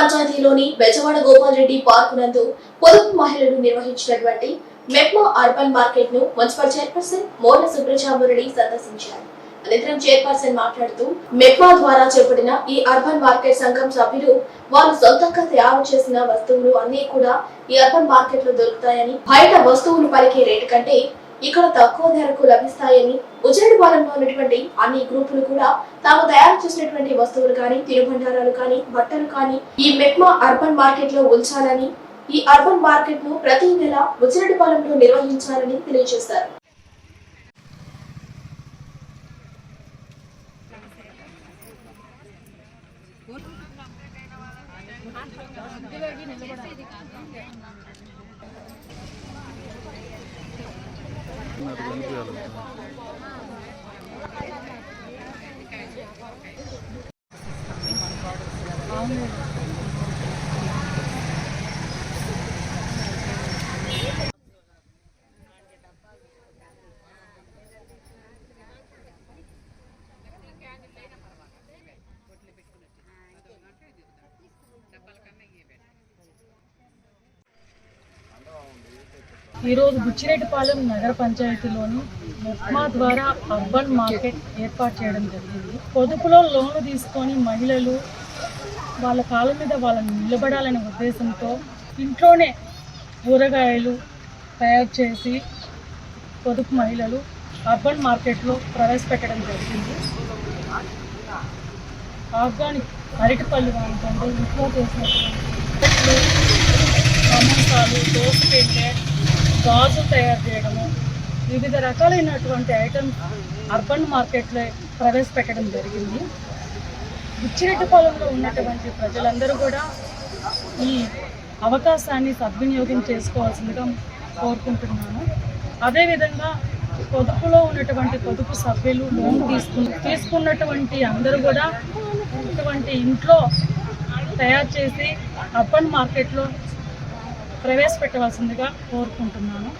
పంచాయతీలోని Bezawada Gopal Reddy park నందు పొదుపు మహిళలు నిర్వహించినటువంటి మెప్మా అర్బన్ మార్కెట్ను మున్సిపల్ చైర్పర్సన్ మోర్ల సుబ్రజామురెడ్డి సందర్శించారు. అనంతరం చైర్పర్సన్ మాట్లాడుతూ మెప్మా ద్వారా చేపట్టిన ఈ అర్బన్ మార్కెట్ సంఘం సభ్యులు వారు సొంతంగా తయారు చేసిన వస్తువులు అన్ని కూడా ఈ అర్బన్ మార్కెట్లో దొరుకుతాయని బయట వస్తువులు పలికే రేటు కంటే ఇక్కడ తక్కువ ధరకు లభిస్తాయని ఉజరడిపాలెంలో ఉన్నటువంటి అన్ని గ్రూపులు కూడా తాము తయారు చేసినటువంటి వస్తువులు కానీ తినుబండారాలు కానీ బట్టలు కానీ ఈ మెక్మా అర్బన్ మార్కెట్లో ఉంచాలని ఈ అర్బన్ మార్కెట్ను ప్రతి నెల ఉజరడిపాలెంలో నిర్వహించాలని తెలియజేశారు అవును. ఈరోజు బుచ్చిరెడ్డిపాలెం నగర పంచాయతీలోని ఉప్మా ద్వారా అర్బన్ మార్కెట్ ఏర్పాటు చేయడం జరిగింది. పొదుపులో లోన్లు తీసుకొని మహిళలు వాళ్ళ కాళ్ళ మీద వాళ్ళని నిలబడాలనే ఉద్దేశంతో ఇంట్లోనే కూరగాయలు తయారు చేసి పొదుపు మహిళలు అర్బన్ మార్కెట్లో ప్రవేశపెట్టడం జరిగింది. ఆర్గానిక్ అరటిపళ్ళు కానివ్వండి ఇంట్లో చేసినటువంటి సమోసాలు పెట్టే గాజులు తయారు చేయడము వివిధ రకాలైనటువంటి ఐటమ్స్ అర్బన్ మార్కెట్లో ప్రవేశపెట్టడం జరిగింది. బుచ్చిరెడ్డిపాలెంలో ఉన్నటువంటి ప్రజలందరూ కూడా ఈ అవకాశాన్ని సద్వినియోగం చేసుకోవాల్సిందిగా కోరుకుంటున్నాను. అదేవిధంగా పొదుపులో ఉన్నటువంటి పొదుపు సభ్యులు లోన్ తీసుకు తీసుకున్నటువంటి అందరూ కూడా ఇటువంటి ఇంట్లో తయారు చేసి అర్బన్ మార్కెట్లో ప్రవేశపెట్టవలసిందిగా కోరుకుంటున్నాను.